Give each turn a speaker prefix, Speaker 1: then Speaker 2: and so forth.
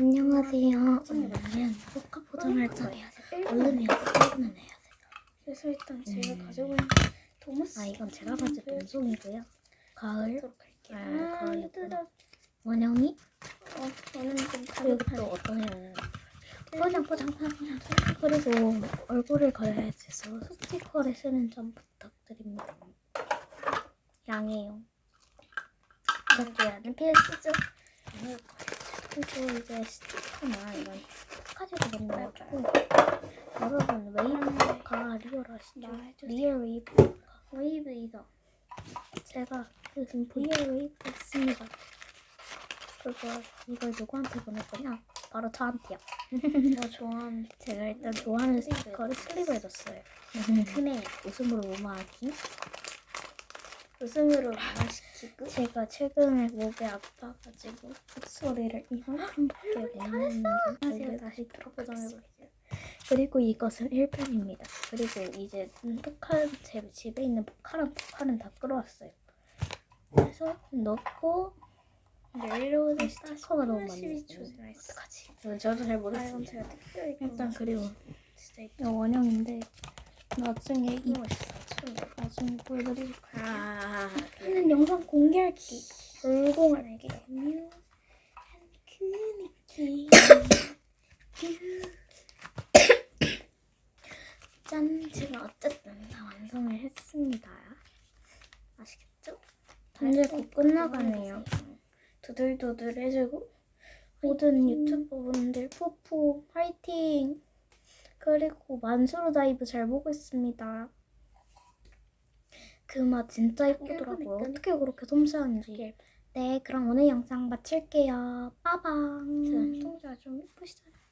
Speaker 1: 안녕하세요. 오늘은 포카 포장할 차례야. 얼른 해야 돼. 얼른 해야 돼.
Speaker 2: 그래서 일단 제가
Speaker 1: 음.
Speaker 2: 가지고 있는 도무스
Speaker 1: 아 이건 제가 가진 왼손이고요. 가을
Speaker 2: 하도록 할게요.
Speaker 1: 아.
Speaker 2: 뜯어.
Speaker 1: 원영이
Speaker 2: 어, 저는 좀
Speaker 1: 그리고
Speaker 2: 다른
Speaker 1: 또 어떤 애는 포장 포장 포장 포장 그리고 얼굴을 그려야지 해서 스티커를 쓰는 점 부탁드립니다. 양해요.
Speaker 2: 이렇게는 필수죠.
Speaker 1: 그리고 이제 스티커나 이런 포카지도 맨날 고 여러분 웨이브가 리얼하시죠? 리얼 웨이브
Speaker 2: 웨이브 이거.
Speaker 1: 제가 요즘 VR 웨이브 했습니다. 그거 이걸 누구한테 보낼 거냐? 바로 저한테요.
Speaker 2: 저 좋아하는
Speaker 1: 제가 일단 좋아하는 스티커를 슬립해줬어요.
Speaker 2: 크네.
Speaker 1: 웃음으로 무마하기.
Speaker 2: 웃음으로 말시키고
Speaker 1: 제가 최근에 목이 아파가지고 목소리를 이만큼밖에 못 내는데
Speaker 2: 하세요.
Speaker 1: 이게
Speaker 2: 다시 들어보정해볼게요.
Speaker 1: 그리고 이것은 1편입니다. 그리고 이제 포칼 제 집에 있는 포칼은 포칼은 다 끌어왔어요. 그래서 넣고
Speaker 2: 내려오는
Speaker 1: 스티커가 너무 많네.
Speaker 2: 12초 지나 있어.
Speaker 1: 어떡하지? 저도 잘
Speaker 2: 아, 특별히
Speaker 1: 일단 그리고
Speaker 2: 진짜 이
Speaker 1: 이거 원형인데 나중에 이
Speaker 2: 너무 멋있어.
Speaker 1: 나중에 보여드릴 거예요.
Speaker 2: 아,
Speaker 1: 하는 영상 공개할기 불공할게.
Speaker 2: 뮤. 그 느낌.
Speaker 1: 짠 제가 어쨌든 다 완성을 했습니다. 아시겠죠? 이제 곧 끝나가네요. 두들두들 해주고 모든 유튜버분들 푸푸 파이팅! 그리고 만수로 다이브 잘 보고 있습니다. 그 맛 진짜 예쁘더라고요. 어떻게 그렇게 섬세한지. 네, 그럼 오늘 영상 마칠게요. 빠방.
Speaker 2: 눈동자가 좀 예쁘시잖아요.